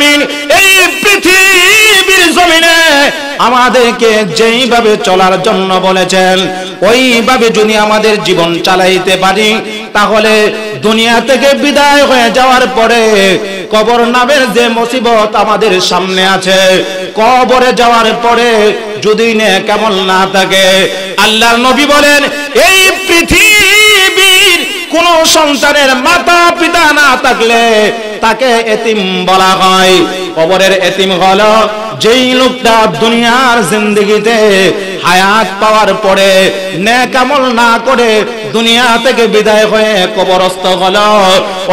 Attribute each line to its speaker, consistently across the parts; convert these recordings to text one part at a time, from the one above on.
Speaker 1: আলামিন এই পৃথিবীর জমিনে আমাদেরকে যেইভাবে চলার জন্য বলেছেন, ওইভাবে যদি আমাদের জীবন চালাইতে পারি, তাহলে দুনিয়া থেকে বিদায় হয়ে যাওয়ার পরে কবর নামের যে মুসিবত আমাদের সামনে আছে, কবরে যাওয়ার পরে যদি নে কেমন না থাকে, আল্লাহর নবী বলেন, এই পৃথিবীর কোন সন্তানের মাতা পিতা না থাকলে তাকে এতিম বলা হয়। কবরের এতিম হলো যেই লোকটা দুনিয়ার জিন্দগিতে হায়াত পাওয়ার পরে নেকামল না করে দুনিয়া থেকে বিদায় হয়ে কবরস্থ হলো।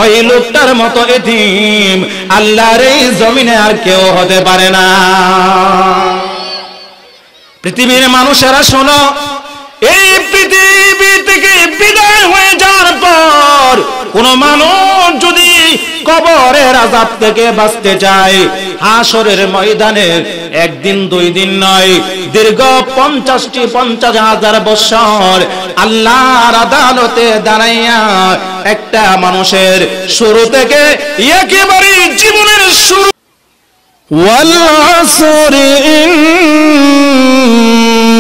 Speaker 1: ওই লোকটার মতো এতিম আল্লাহর এই জমিনে আর কেউ হতে পারে না। পৃথিবীর মানুষেরা শোনো এই পৃথিবী থেকে বিদায় হয়ে যাওয়ার পর কোন মানুষ যদি কবরের আজাব থেকে বাঁচতে চায় হাসরের ময়দানের একদিন, দুই দিন নয়, দীর্ঘ পঞ্চাশটি, পঞ্চাশ হাজার বছর আল্লাহর আদালতে দাঁড়াইয়া একটা মানুষের শুরু থেকে একেবারে জীবনের শুরু।
Speaker 2: ওয়াল আসরে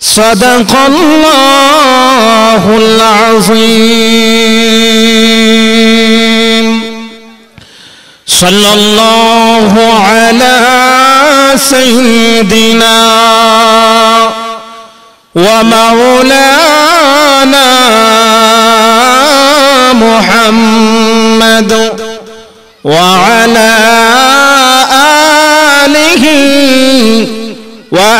Speaker 2: صدق الله العظيم. صلى الله على سيدنا ومولانا محمد وعلى آله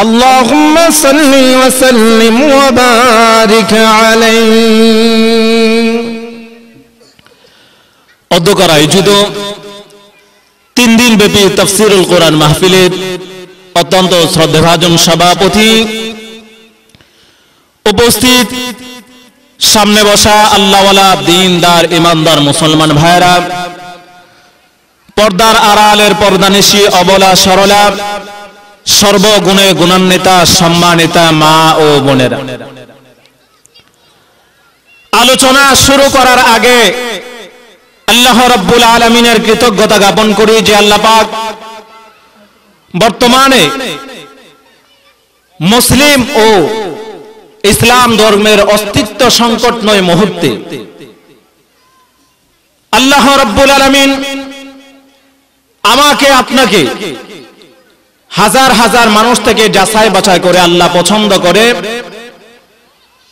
Speaker 2: اللهم صل وسلم وبارك عليه
Speaker 3: অধ্যকার আয়োজিত তিন দিন ব্যাপী তফসিরুল কোরআন মাহফিলের অত্যন্ত শ্রদ্ধাভাজন সভাপতি উপস্থিত সামনে বসা আল্লাহওয়ালা দিনদার ইমানদার মুসলমান ভাইরা পর্দার আড়ালের পর্দানিশি অবলা সরলা সর্বগুণে গুণান্বিতা, সম্মানিতা মা ও বোনেরা। আলোচনা শুরু করার আগে আল্লাহ রব্বুল আলমিনের কৃতজ্ঞতা জ্ঞাপন করি যে আল্লাহ পাক বর্তমানে মুসলিম ও ইসলাম ধর্মের অস্তিত্ব সংকট নয় মুহূর্তে। আল্লাহ রব্বুল আলমিন আমাকে আপনাকে হাজার হাজার মানুষ থেকে যাচাই বাছাই করে আল্লাহ পছন্দ করে।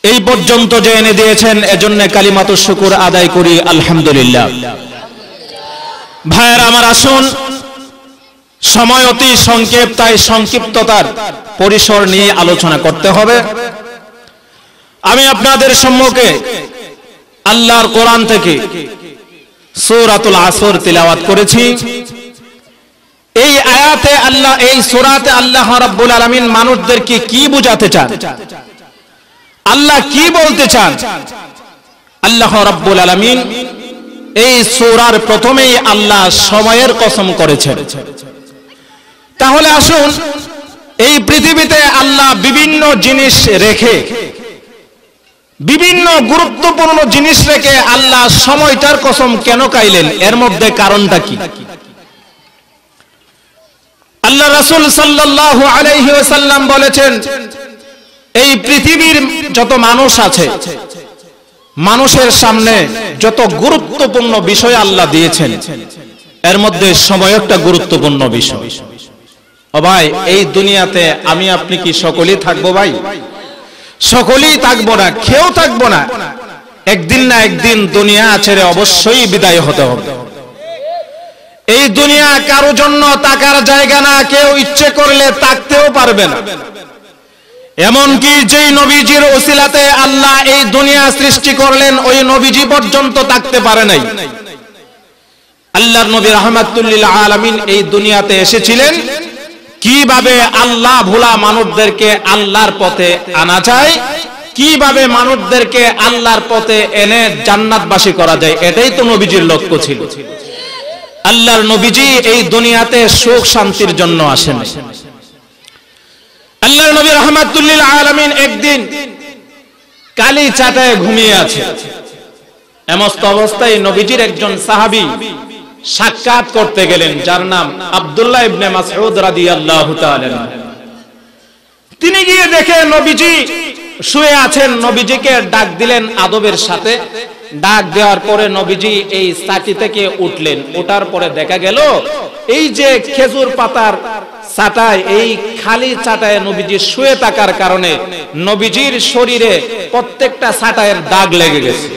Speaker 3: এই পর্যন্ত যে এনে দিয়েছেন, এজন্য কালিমাত শুকুর আদায় করি, আলহামদুলিল্লাহ। ভাইয়ের আমার আসুন, সময় অতি সংক্ষেপ, তাই সংক্ষিপ্ততার পরিসর নিয়ে আলোচনা করতে হবে। আমি আপনাদের সম্মুখে আল্লাহর কোরআন থেকে সূরাতুল আসর তিলাওয়াত করেছি। এই আয়াতে আল্লাহ, এই সূরাতে আল্লাহ রাব্বুল আলামিন মানুষদেরকে কি বুঝাতে চান? আল্লাহ কি বলতে চান? আল্লাহ রাব্বুল আলামিন এই সূরার প্রথমেই আল্লাহ সময়ের কসম করেছেন। তাহলে আসুন, এই পৃথিবীতে আল্লাহ বিভিন্ন জিনিস রেখে, বিভিন্ন গুরুত্বপূর্ণ জিনিস রেখে আল্লাহ সময়টার কসম কেন কাইলেন? এর মধ্যে কারণটা কি? রাসূল সাল্লাল্লাহু আলাইহি ওয়াসাল্লাম বলেছেন, এই পৃথিবীর যত মানুষ আছে, মানুষের সামনে যত গুরুত্বপূর্ণ বিষয় আল্লাহ দিয়েছেন, এর মধ্যে সময় একটা গুরুত্বপূর্ণ বিষয়। ও ভাই, এই দুনিয়াতে আমি, আপনি কি সকলেই থাকব ভাই? সকলেই থাকব না, কেউ থাকব না। একদিন না একদিন দুনিয়া ছেড়ে অবশ্যই বিদায় হতে হবে। এই দুনিয়া কারও জন্য তাকার জায়গা না, কেউ ইচ্ছে করলে তাকতেও পারবে না। এমনকি যেই নবীজির ওসিলাতে আল্লাহ এই দুনিয়া সৃষ্টি করলেন, ওই নবীজি পর্যন্ত তাকতে পারে নাই। আল্লাহর নবী রহমাতুল্লিল আলামিন এই দুনিয়াতে এসেছিলেন। কীভাবে আল্লাহ ভোলা মানুষদেরকে আল্লাহর পথে আনা যায়, কীভাবে মানুষদেরকে আল্লাহর পথে এনে জান্নাতবাসী করা যায়, এটাই তো নবীজির লক্ষ্য ছিল। আল্লাহর নবীজি এই দুনিয়াতে সুখ শান্তির জন্য আসেন। আল্লাহর নবী রহমাতুল্লিল আলামিন একদিন কালি চাটায় ঘুমিয়ে আছে। এমস্ত অবস্থায় নবীজির একজন সাহাবী সাক্ষাৎ করতে গেলেন, যার নাম আব্দুল্লাহ ইবনে মাসউদ রাদিয়াল্লাহু তাআলা তিনি গিয়ে দেখে নবীজি শুয়ে আছেন, নবীজিকে ডাক দিলেন আদবের সাথে। ডাক দেওয়ার পরে নবীজি এই সাটি থেকে উঠলেন। ওঠার পরে দেখা গেল, এই যে খেজুর পাতার চাটায় এই খালি চাটায় নবীজি শুয়ে থাকার কারণে নবীজির শরীরে প্রত্যেকটা চাটায়ের দাগ লেগে গেছে।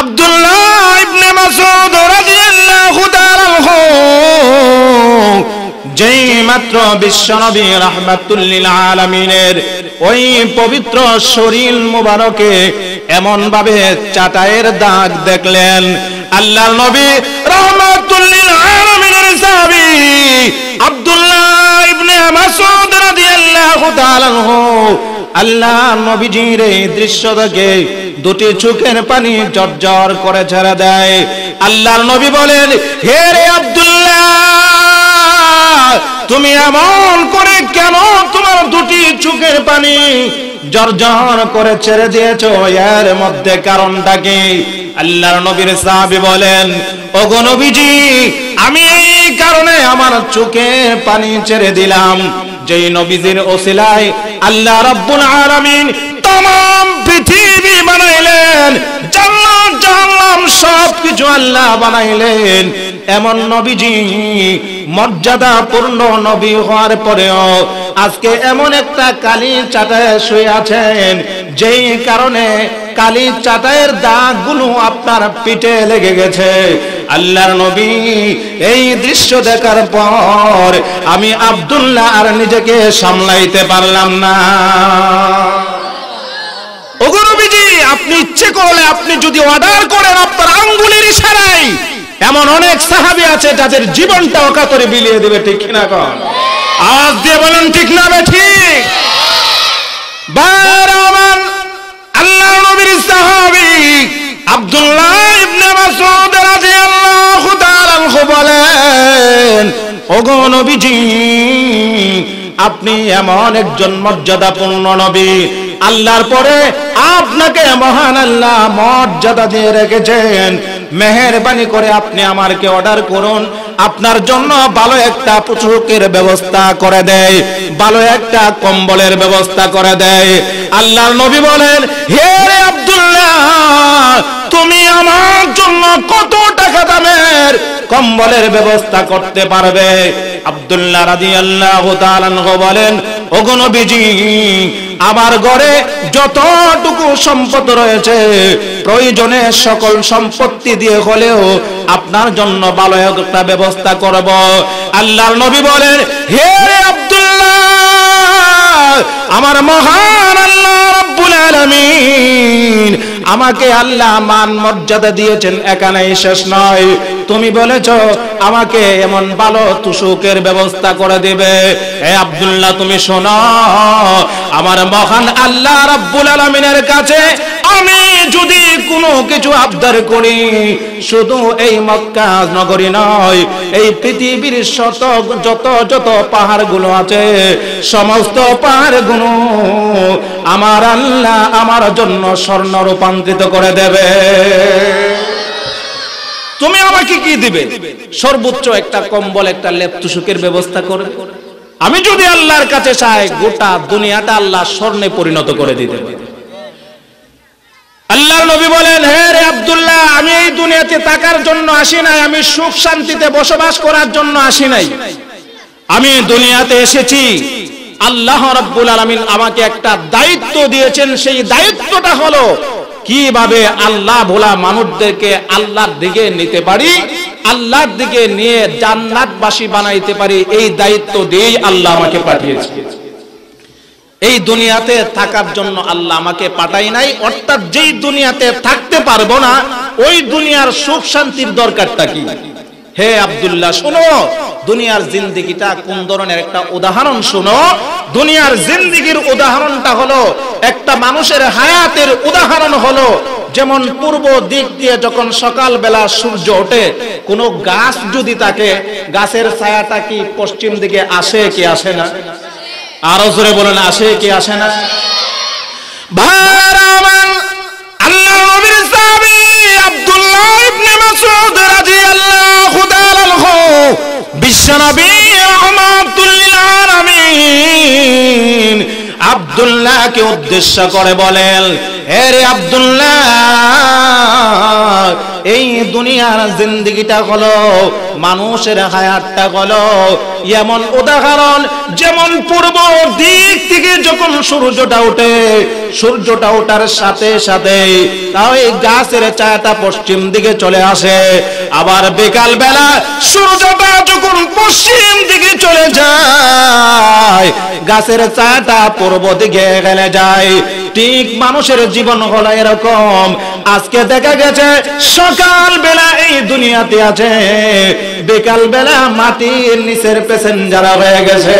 Speaker 3: আব্দুল্লাহ ইবনে মাসউদ রাদিয়াল্লাহু তাআলা যেই মাত্র বিশ্ব নবী রহমাতুল আলামিনের ওই পবিত্র শরীর মুবারকে এমন ভাবে চাটায়ের দাগ দেখলেন আল্লাহর নবী আব্দুল্লাহ ইবনে রাদিয়াল্লাহু তাআলা আল্লাহ নবীজির এই দৃশ্য দেখে দুটি চোখের পানি জর্জর করে ছেড়ে দেয়। আল্লাহর নবী বলেন, হে রে তুমি এমন করে কেন তোমার দুটি চোখের পানি জর্জর করে ছেড়ে দিয়েছ? এর মধ্যে কারণটা কি? আল্লাহর নবীর সাহাবী বলেন, ওগো নবীজি, আমি এই কারণে আমার চোখে পানি ছেড়ে দিলাম। যেই নবীজির ওসিলায় আল্লাহ রাব্বুল আলামিন আল্লাহ বানাইলেন। এমন নবীজি, মর্যাদা পূর্ণ নবী হওয়ার পরেও আজকে এমন একটা কালি চাটায় শুয়ে আছেন, যেই কারণে কালি চাটায়ের দাগগুলো আপনার পিঠে লেগে গেছে। আল্লাহর নবী, এই দৃশ্য দেখার পর আমি আব্দুল্লাহ আর নিজেকে সামলাইতে পারলাম না। ওগো নবীজি আপনি ইচ্ছে করলে আপনি যদি অর্ডার করেন আপনার আঙ্গুলের ইশারায়, এমন অনেক সাহাবী আছে যাদের জীবনটা অকাতরে বিলিয়ে দিবে, ঠিক কিনা কন? আওয়াজ দিয়ে বলেন, ঠিক না বে, ঠিক? আল্লাহ নবীর সাহাবী আব্দুল্লাহ ইবনে মাসউদ রাদিয়াল্লাহু তাআলা বলেন, ওগো নবীজি, আপনি এমন একজন মর্যাদাপূর্ণ নবী আল্লাহর পরে আপনাকে মহান আল্লাহ মর্যাদা দিয়ে রেখেছেন। মেহেরবানি করে আপনি আমারকে অর্ডার করুন। আপনার জন্য ভালো একটা পোশাকের ব্যবস্থা করে দেয়, ভালো একটা কম্বলের ব্যবস্থা করে দেয়। আল্লাহর নবী বলেন, হে আব্দুল্লাহ, তুমি আমার জন্য কত টাকা দামের কম্বলের ব্যবস্থা করতে পারবে? আব্দুল্লাহ রাদিয়াল্লাহু তাআলা বলেন ওগো নবীজি, আমার ঘরে যতটুকু সম্পদ রয়েছে, প্রয়োজনে সকল সম্পত্তি দিয়ে হলেও আপনার জন্য ভালো একটা ব্যবস্থা করব। আল্লাহর নবী বলেন, হে আব্দুল্লাহ, আমার মহান আল্লাহ রব্বুল আলামিন আমাকে আল্লাহ মান মর্যাদা দিয়েছেন, এখানেই শেষ নয়। তুমি বলেছ, আমাকে এমন ভালো তুসুকের ব্যবস্থা করে দিবে। হে আব্দুল্লাহ, তুমি শোনো, আমার মহান আল্লাহ রাব্বুল আলামিনের কাছে আমি যদি কোনো কিছু আবদার করি, শুধু এই মক্কা নগরী নয়, এই পৃথিবীর শত, যত যত পাহাড়গুলো আছে, সমস্ত পাহাড়গুলো আমার আল্লাহ আমার জন্য স্বর্ণ রূপান্তরিত করে দেবে। তুমি আমাকে কি দিবে? সর্বোচ্চ একটা কম্বল, একটা লেপ তুষুকের ব্যবস্থা করে।
Speaker 1: আমি যদি আল্লাহর কাছে চাই, গোটা দুনিয়াটা আল্লাহ স্বর্ণে পরিণত করে দিতে পারে। আল্লাহর নবী বলেন, হে রে আব্দুল্লাহ, আমি এই দুনিয়াতে থাকার জন্য আসি নাই, আমি সুখ শান্তিতে বসবাস করার জন্য আসি নাই। আমি দুনিয়াতে এসেছি, আল্লাহ রাব্বুল আলামিন আমাকে একটা দায়িত্ব দিয়েছেন, সেই দায়িত্বটা হলো কীভাবে আল্লাহ ভোলা মানুষদেরকে আল্লাহর দিকে নিতে পারি, আল্লাহর দিকে নিয়ে জান্নাতবাসী বানাইতে পারি, এই দায়িত্ব দিয়েই আল্লাহ আমাকে পাঠিয়েছে। এই দুনিয়াতে থাকার জন্য আল্লাহ আমাকে পাঠাই নাই, অর্থাৎ যেই দুনিয়াতে থাকতে পারব না, ওই দুনিয়ার সুখ শান্তির দরকারটা কি? হে আব্দুল্লাহ, শোনো, দুনিয়ার জিন্দিগিটা কোন ধরনের একটা উদাহরণ শোনো। দুনিয়ার জিন্দিগির উদাহরণটা হলো, একটা মানুষের হায়াতের উদাহরণ হলো, যেমন পূর্ব দিক দিয়ে যখন সকাল বেলা সূর্য ওঠে, কোনো গাছ যদি থাকে, গাছের ছায়াটা কি পশ্চিম দিকে আসে কি আসে না? আরও জোরে বলেন, আসে কি আসে না? আল্লাহ আব্দুল্লাহ ইবনে বিশ্বনবী আব্দুল্লাহকে উদ্দেশ্য করে বলেন হে রে আব্দুল্লাহ, এই দুনিয়ার জিন্দিগিটা হলো, মানুষের হায়াতটা হলো এমন উদাহরণ, যেমন পূর্ব দিক থেকে যখন সূর্যটা ওঠে, সূর্যটা ওঠার সাথে সাথে তাও এই গাছের ছায়াটা পশ্চিম দিকে চলে আসে। আবার বিকাল বেলা সূর্যটা যখন পশ্চিম দিকে চলে যায়, গাছের ছায়াটা পূর্ব দিকে গেলে যায়। ঠিক মানুষের জীবন হলো এরকম। আজকে দেখা গেছে সকাল বেলা এই দুনিয়াতে আছে। বিকাল বেলা মাটির নিচের প্যাসেঞ্জার হয়ে গেছে।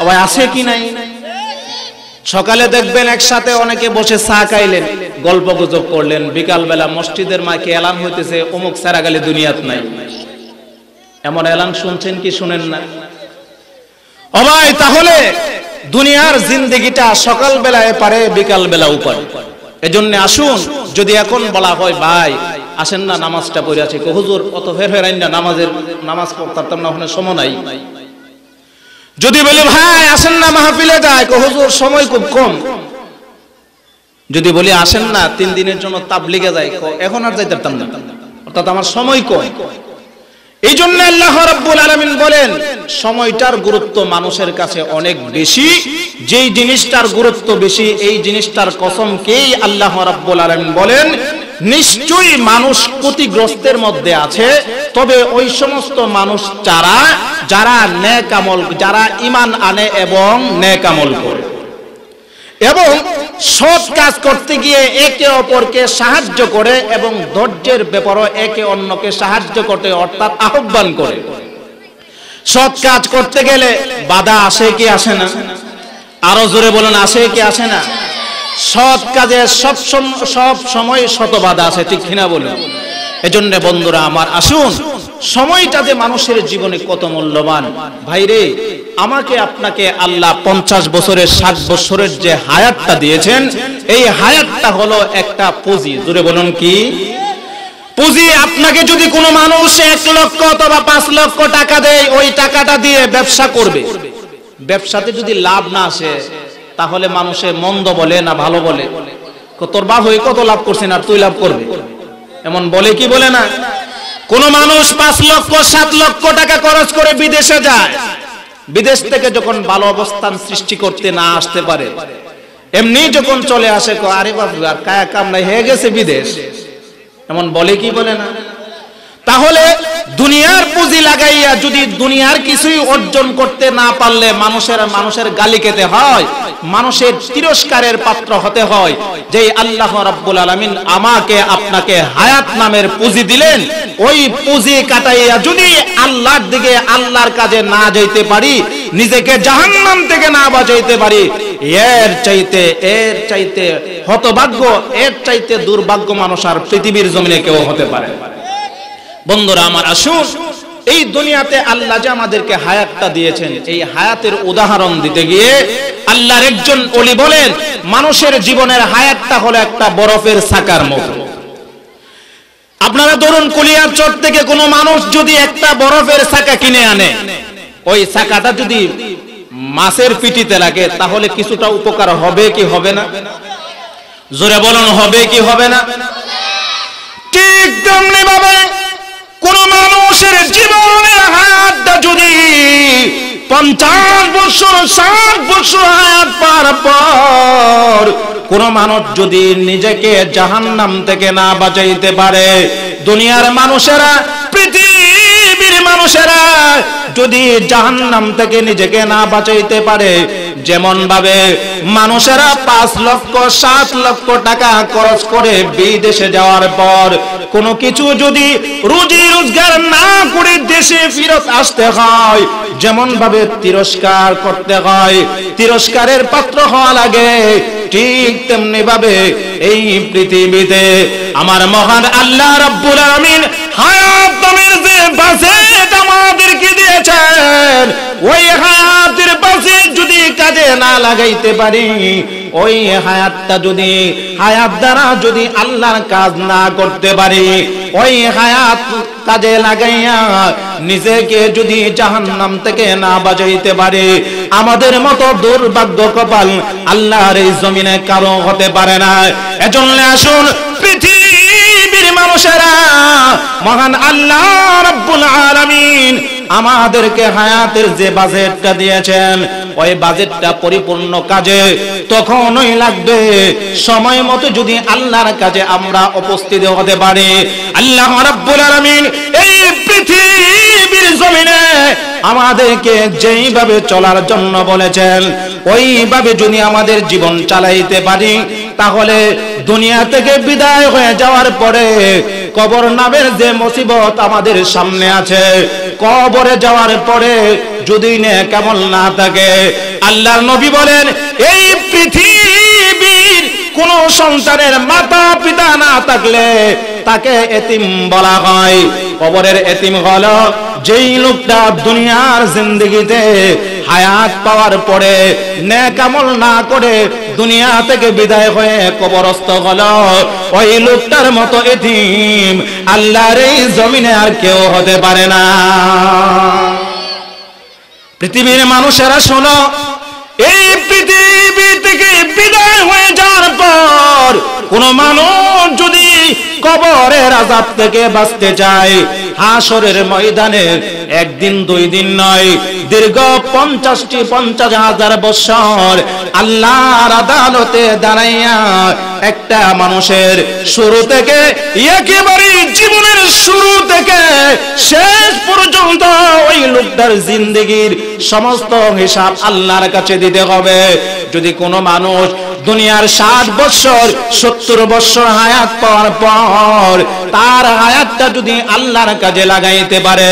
Speaker 1: আবার আছে কি নাই? সকালে দেখবেন একসাথে অনেকে বসে চা খাইলেন, গল্প গুজব করলেন। বিকাল বেলা মসজিদের মাকে এলান হইতেছে, অমুক সারাগালি দুনিয়াত নাই। এমন এলান শুনছেন কি শুনেন না? ভাই তাহলে দুনিয়ার জিন্দিগিটা সকাল বেলায় পারে বিকাল বেলা উপায় এজন্য আসুন, যদি এখন বলা হয়, ভাই, আসেন না নামাজটা পড়ে আছে হুজুর, অত ফের ফের না, নামাজের, নামাজ পড়তাম না ওখানে সময় নাই। যদি বলি, ভাই, আসেন না মাহফিলে যায় হুজুর, সময় খুব কম। যদি বলি, আসেন না, তিন দিনের জন্য তাবলিগে যায় এখন আর যাইতে পারতাম না। অর্থাৎ আমার সময় কম। এই জন্য আল্লাহ রাব্বুল আলামিন বলেন, সময়টার গুরুত্ব মানুষের কাছে অনেক বেশি, যেই জিনিসটার গুরুত্ব বেশি, এই জিনিসটার কসমকেই আল্লাহ রাব্বুল আলামিন বলেন, নিশ্চয়ই মানুষ ক্ষতিগ্রস্তের মধ্যে আছে, তবে ওই সমস্ত মানুষ যারা যারা নেক আমল, যারা ইমান আনে এবং নেক আমল করে। এবং সৎ কাজ করতে গিয়ে একে অপরকে সাহায্য করে এবং ধৈর্যের ব্যাপারও একে অন্যকে সাহায্য করতে অর্থাৎ আহ্বান করে। সৎ কাজ করতে গেলে বাধা আসে কি আসে না? আরও জোরে বলেন, আসে কি আসে না? সৎ কাজে সব সব সময় শত বাধা আছে ঠিক কিনা বলুন? এজন্য বন্ধুরা আমার, আসুন। সময়টা যে মানুষের জীবনে কত মূল্যবান। ভাইরে, আমাকে আপনাকে আল্লাহ পঞ্চাশ বছরের, ষাট বছরের যে হায়াতটা দিয়েছেন, এই হায়াতটা হলো একটা পুঁজি। জুড়ে বলুন কি? পুঁজি আপনাকে যদি কোনো মানুষ এক লক্ষ অথবা পাঁচ লক্ষ টাকা দেয়, ওই টাকাটা দিয়ে ব্যবসা করবে। ব্যবসাতে যদি লাভ না আসে, তাহলে মানুষে মন্দ বলে না ভালো বলে? তোর বাপ হয়ে কত লাভ করছেন আর তুই লাভ করবে? এমন বলে কি বলে না? কোন মানুষ পাঁচ লক্ষ, সাত লক্ষ টাকা খরচ করে বিদেশে যায়। বিদেশ থেকে যখন ভালো অবস্থান সৃষ্টি করতে না আসতে পারে, এমনি যখন চলে আসে আরে বাবু, আর কায়া কাম নাই, হয়ে গেছে বিদেশ। এমন বলে কি বলে না? তাহলে দুনিয়ার পুঁজি লাগাইয়া যদি দুনিয়ার কিছুই অর্জন করতে না পারলে মানুষের মানুষের গালি খেতে হয়, মানুষের তিরস্কারের পাত্র হতে হয় যে আল্লাহ রাব্বুল আলামিন আমাকে আপনাকে হায়াত নামের পুঁজি দিলেন, ওই পুঁজি কাটাইয়া যদি আল্লাহর দিকে আল্লাহর কাজে না যাইতে পারি, নিজেকে জাহান্নাম থেকে না বাঁচাইতে পারি, এর চাইতে এর চাইতে হতভাগ্য, এর চাইতে দুর্ভাগ্য মানুষ আর পৃথিবীর জমিনে কেউ হতে পারে। বন্ধুরা, আমার আসুন, এই দুনিয়াতে আল্লাহ যে আমাদেরকে হায়াতটা দিয়েছেন, এই হায়াতের উদাহরণ দিতে গিয়ে আল্লাহর একজন অলি বলেন, মানুষের জীবনের হায়াতটা হলো একটা বরফের সাকার মতো আপনারা ধরুন, কুলিয়ার চট থেকে কোনো মানুষ যদি একটা বরফের চাকা কিনে আনে, ওই চাকাটা যদি মাছের পিটিতে লাগে, তাহলে কিছুটা উপকার হবে কি হবে না? জোরে বলুন, হবে কি হবে না? ঠিক তেমনি ভাবে কোন মানুষের জীবনের হায়াতটা যদি পঞ্চাশ বছর, ষাট বছর হায়াত পার পর কোন মানুষ যদি নিজেকে জাহান্নাম থেকে না বাঁচাইতে পারে, দুনিয়ার মানুষেরা পৃথিবীর মানুষেরা যদি জাহান্নাম থেকে নিজেকে না বাঁচাইতে পারে যেমন ভাবে মানুষেরা পাঁচ লক্ষ, সাত লক্ষ টাকা খরচ করে বিদেশে যাওয়ার পর কোনো কিছু যদি রুজি রোজগার না করে দেশে ফিরত আসতে হয় যেমন ভাবে তিরস্কার করতে হয়, তিরস্কারের পাত্র হওয়া লাগে, ঠিক তেমনি ভাবে এই পৃথিবীতে আমার মহান আল্লাহ রাব্বুল আমিন হায়াত যে আমাদেরকে দিয়েছেন, ওই হায়াতের যদি কাজে না লাগাইতে পারি, ওই হায়াতটা যদি, হায়াত দ্বারা যদি আল্লাহর কাজ না করতে পারি, ওই হায়াত কাজে লাগাইয়া নিজেকে যদি জাহান্নাম থেকে না বাজাইতে পারে, আমাদের মতো দুর্ভাগ্য কপাল আল্লাহর এই জমিনে কারও হতে পারে না। এজন্য আসুন, পৃথিবীর মানুষেরা মহান আল্লাহ রাব্বুল আলামিন আমাদেরকে হায়াতের যে বাজেটটা দিয়েছেন, ওই বাজেটটা পরিপূর্ণ কাজে তখনই লাগবে। সময় মতো যদি আল্লাহর কাজে আমরা উপস্থিত হতে পারি, আল্লাহ রাব্বুল আলামিন এই পৃথিবীর জমিনে আমাদেরকে যেইভাবে চলার জন্য বলেছেন, ওইভাবে যদি আমাদের জীবন চালাইতে পারি, তাহলে দুনিয়া থেকে বিদায় হয়ে যাওয়ার পরে কবর নামের যে মুসিবত আমাদের সামনে আছে, কবরে যাওয়ার পরে যদি নে কেমন না থাকে, আল্লাহর নবী বলেন, এই পৃথিবীর কোন সন্তানের মাতা পিতা না থাকলে তাকে এতিম বলা হয়। কবরের এতিম হলো যেই লোকটা দুনিয়ার জিন্দগিতে হায়াত পাওয়ার পরে নেকামল না করে দুনিয়া থেকে বিদায় হয়ে কবরস্থ হল। ওই লোকটার মতো এতিম, আল্লাহর এই জমিনে আর কেউ হতে পারে না। পৃথিবীর মানুষেরা শোনো, এই পৃথিবী থেকে বিদায় হয়ে যাওয়ার পর কোন মানুষ যদি কবরের আজাব থেকে বাঁচতে চায় হাসরের ময়দানে একদিন, দুই দিন নয়, দীর্ঘ পঞ্চাশটি, পঞ্চাশ হাজার বছর আল্লাহর আদালতে দাঁড়াইয়া একটা মানুষের শুরু থেকে একেবারে জীবনের শুরু থেকে শেষ পর্যন্ত ওই লোকটার জিন্দগির সমস্ত হিসাব আল্লাহর কাছে দিতে হবে। যদি কোনো মানুষ দুনিয়ার ষাট বছর সত্তর বছর হায়াত পাওয়ার পর, তার হায়াতটা যদি আল্লাহর কাজে লাগাইতে পারে,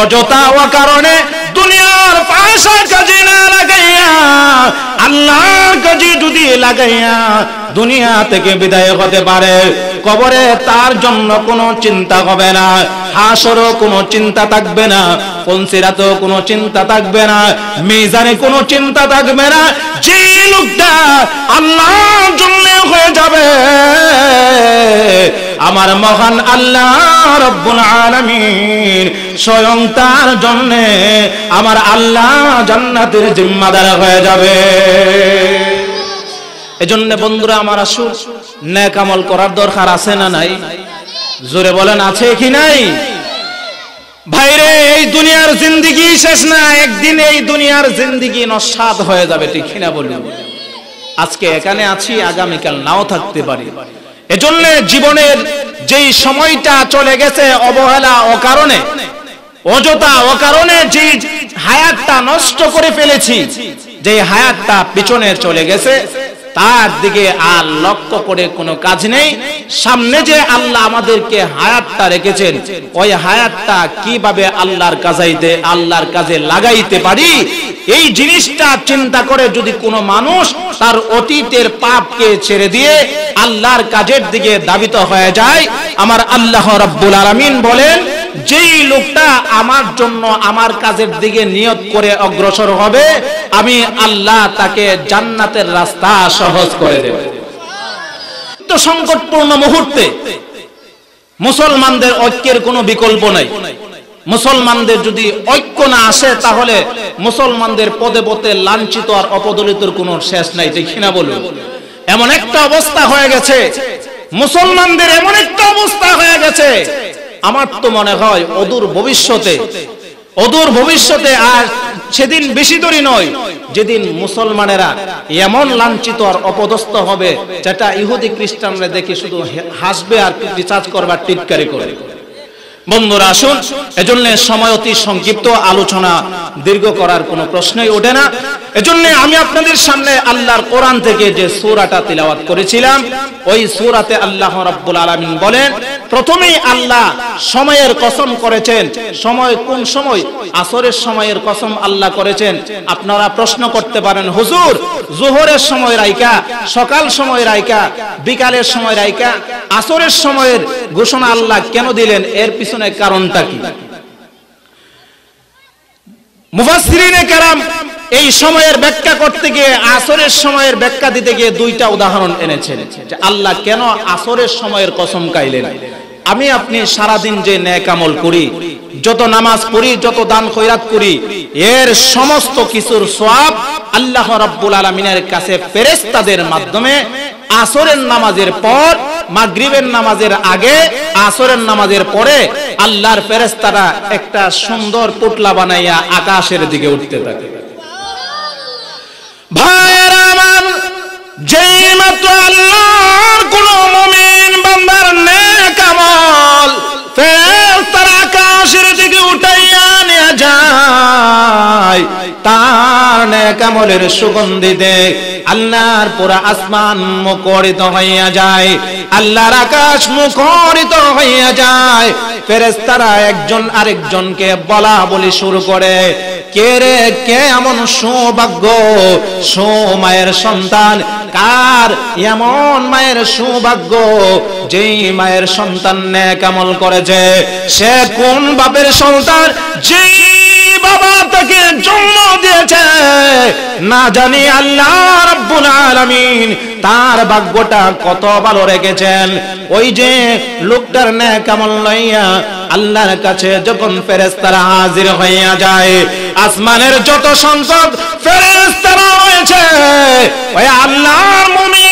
Speaker 1: অযথা ও কারণে দুনিয়ার পয়সার কাজে না লাগাইয়া, আল্লাহর কাজে যদি লাগাইয়া দুনিয়া থেকে বিদায় হতে পারে। কবরে তার জন্য কোনো চিন্তা হবে না। হাসরও কোনো চিন্তা থাকবে না। পঞ্চিরাতেও কোনো চিন্তা থাকবে না। মিজানে কোনো চিন্তা থাকবে না। যে লোকটা আল্লাহর জন্য হয়ে যাবে। আমার মহান আল্লাহ রব্বুল আলামিন স্বয়ং তার জন্য আমার আল্লাহ জান্নাতের জিম্মাদার হয়ে যাবে। এজন্য বন্ধুরা আমার আসুন ন্যাক আমল করার দরকার আছে না নাই? জোরে বলেন, আছে কি নাই? ভাইরে, এই দুনিয়ার জিন্দিগি শেষ না, একদিন এই দুনিয়ার জিন্দিগি নস্বাদ হয়ে যাবে, ঠিক কিনা বলি আজকে এখানে আছি, আগামীকাল নাও থাকতে পারি। এজন্য জীবনের যেই সময়টা চলে গেছে, অবহেলা ও কারণে অযথা ও কারণে যে হায়াতটা নষ্ট করে ফেলেছি যে হায়াতটা পিছনে চলে গেছে তার দিকে আর লক্ষ্য করে কোনো কাজ নেই। সামনে যে আল্লাহ আমাদেরকে হায়াতটা রেখেছেন, ওই হায়াতটা কীভাবে আল্লাহর কাজাইতে আল্লাহর কাজে লাগাইতে পারি? এই জিনিসটা চিন্তা করে যদি কোনো মানুষ তার অতীতের পাপকে ছেড়ে দিয়ে আল্লাহর কাজের দিকে দাবিত হয়ে যায়, আমার আল্লাহ রাব্বুল আলামিন বলেন যেই লোকটা আমার জন্য আমার কাজের দিকে নিয়ত করে অগ্রসর হবে, আমি আল্লাহ তাকে জান্নাতের রাস্তা সহজ করে দেব। তো সংকটপূর্ণ মুহূর্তে মুসলমানদের ঐক্যের কোনো বিকল্প নাই। মুসলমানদের যদি ঐক্য না আসে, তাহলে মুসলমানদের পদে পদে লাঞ্ছিত আর অপদলিতর কোনো শেষ নাই দেখি না বলুন? এমন একটা অবস্থা হয়ে গেছে, মুসলমানদের এমন একটা অবস্থা হয়ে গেছে আমার তো মনে হয় অদূর ভবিষ্যতে অদূর ভবিষ্যতে আর সেদিন বেশি দূরই নয়, যেদিন মুসলমানেরা এমন লাঞ্ছিত আর অপদস্থ হবে, যেটা ইহুদি খ্রিস্টানরা দেখে শুধু হাসবে আর রিচার্জ করবার টিটকারি করে বন্ধুরা, আসুন। এজন্য সময় অতি সংক্ষিপ্ত আলোচনা দীর্ঘ করার কোনো প্রশ্নই ওঠে না। এজন্য আমি আপনাদের সামনে আল্লাহর কোরআন থেকে যে সূরাটা তিলাওয়াত করেছিলাম, ওই সূরাতে আল্লাহ রাব্বুল আলামিন বলেন, প্রথমেই আল্লাহ সময়ের কসম করেছেন। সময় কোন সময়? আসরের সময়ের কসম আল্লাহ করেছেন। আপনারা প্রশ্ন করতে পারেন, হুজুর, জোহরের সময় রাইকা সকাল সময় রাইকা বিকালের সময় রাইকা আসরের সময়ের ঘোষণা আল্লাহ কেন দিলেন? এর পিছনে কারণটা কি? কারাম এই সময়ের ব্যাখ্যা করতে গিয়ে, আসরের সময়ের ব্যাখ্যা দিতে গিয়ে দুইটা উদাহরণ এনেছেন। যে আল্লাহ কেন আসরের সময়ের কসম কাইলেন আমি আপনি সারাদিন যে ন্যাক করি, যত নামাজ পড়ি, যত দান খয়রাত করি, এর সমস্ত কিছুর সওয়াব আল্লাহ রাব্বুল আলামিনের কাছে ফেরেশতাদের মাধ্যমে আসরের নামাজের পর, মাগরিবের নামাজের আগে, আসরের নামাজের পরে আল্লাহর ফেরেস্তারা একটা সুন্দর পুতলা বানাইয়া আকাশের দিকে উঠতে থাকে। আকাশের দিকে নেক আমলের সুগন্ধিতে আল্লাহর পুরা আসমান মুখরিত হইয়া যায়, আল্লাহর আকাশ মুখরিত হইয়া যায়। ফেরেশতারা একজন আরেকজনকে বলা বলি শুরু করে, কে রে, কে এমন সৌভাগ্য? মায়ের সন্তান কার? এমন মায়ের সৌভাগ্য যেই মায়ের সন্তান নেক আমল করেছে। সে কোন বাপের সন্তান? যেই বাবা তাকে জন্ম দিয়েছে। না জানি আল্লাহ আলামিন তার ভাগ্যটা কত ভালো রেখেছেন। ওই যে লোকটার নেক আমল লইয়া আল্লাহর কাছে যখন ফেরেশতারা হাজির হইয়া যায়, আসমানের যত সংসদ ফেরেশতারা রয়েছে। ওই আল্লাহর মুমিন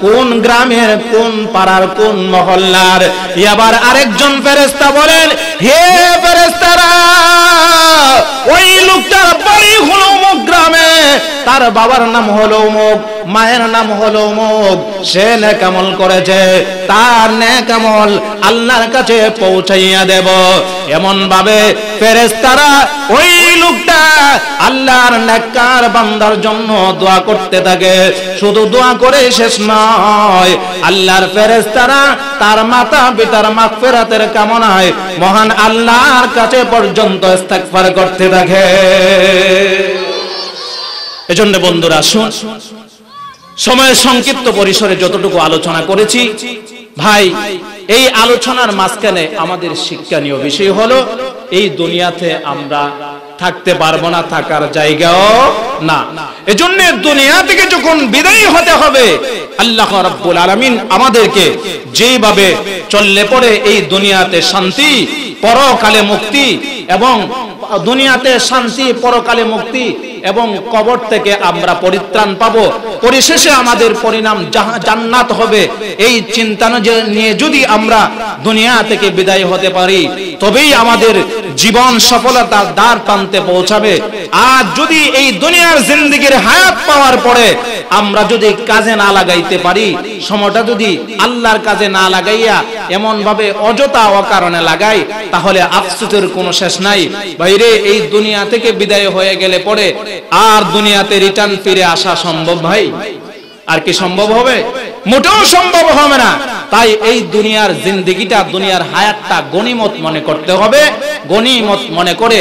Speaker 1: কোন গ্রামের, কোন পাড়ার, কোন মহল্লার? এবার আরেকজন ফেরেস্তা বলেন, হে ফেরেস্তারা ওই লোকটার বাড়ি হলো অমুক গ্রামে। তার বাবার নাম হলো অমুক। মায়ের নাম হলো অমুক সে নেকামল করেছে, তার নেকামল আল্লাহর কাছে পৌঁছাইয়া দেব। এমন ভাবে ফেরেশতারা ওই লোকটা আল্লাহর নেককার বান্দার জন্য দোয়া করতে থাকে। শুধু দোয়া করে শেষ নয়, আল্লাহর ফেরেশতারা তার মাতা পিতার মাগফিরাতের কামনায় মহান আল্লাহর কাছে পর্যন্ত ইস্তেগফার করতে থাকে। এজন্য বন্ধুরা, শুন সময়ের সংক্ষিপ্ত পরিসরে যতটুকু আলোচনা করেছি, ভাই, এই আলোচনার মাঝখানে আমাদের শিক্ষণীয় বিষয় হলো, এই দুনিয়াতে আমরা থাকতে পারব না, থাকার জায়গাও না। এজন্য দুনিয়া থেকে যখন বিদায়ী হতে হবে, আল্লাহ রাব্বুল আলামিন আমাদেরকে যেভাবে চললে পরে এই দুনিয়াতে শান্তি, পরকালে মুক্তি এবং দুনিয়াতে শান্তি, পরকালে মুক্তি এবং কবর থেকে আমরা পরিত্রাণ পাব। পরিশেষে আমাদের পরিণাম জান্নাত হবে। এই চিন্তা নিয়ে যদি আমরা দুনিয়া থেকে বিদায় হতে পারি, তবেই আমাদের জীবন সফলতার দ্বার প্রান্তে পৌঁছাবে। আর যদি এই দুনিয়ার জিন্দিগির হায়াত পাওয়ার পরে আমরা যদি কাজে না লাগাইতে পারি, সময়টা যদি আল্লাহর কাজে না লাগাইয়া এমন ভাবে অযথা অকারণে লাগাই, তাহলে আফসোসের কোনো শেষ নাই। বাইরে এই দুনিয়া থেকে বিদায় হয়ে গেলে পরে আর দুনিয়াতে রিটার্ন ফিরে আসা সম্ভব ভাই? আর কি সম্ভব হবে? মোটেও সম্ভব হবে না। তাই এই দুনিয়ার জিন্দিগিটা, দুনিয়ার হায়াতটা গনিমত মনে করতে হবে। গনিমত মনে করে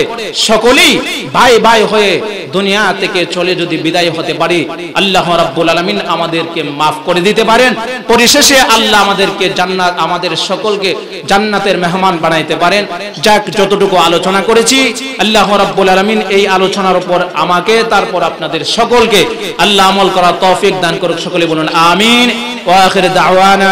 Speaker 1: সকলেই ভাই ভাই হয়ে দুনিয়া থেকে চলে যদি বিদায় হতে পারি, আল্লাহ রাব্বুল আলামিন আমাদেরকে মাফ করে দিতে পারেন। পরিশেষে আল্লাহ আমাদেরকে জান্নাত, আমাদের সকলকে জান্নাতের মেহমান বানাইতে পারেন। যাক, যতটুকু আলোচনা করেছি, আল্লাহ রাব্বুল আলামিন এই আলোচনার উপর আমাকে, তারপর আপনাদের সকলকে আল্লাহ আমল করার তৌফিক দান করুক। সকলে বলুন, আমিন। ওয়া আখির দাওয়ানা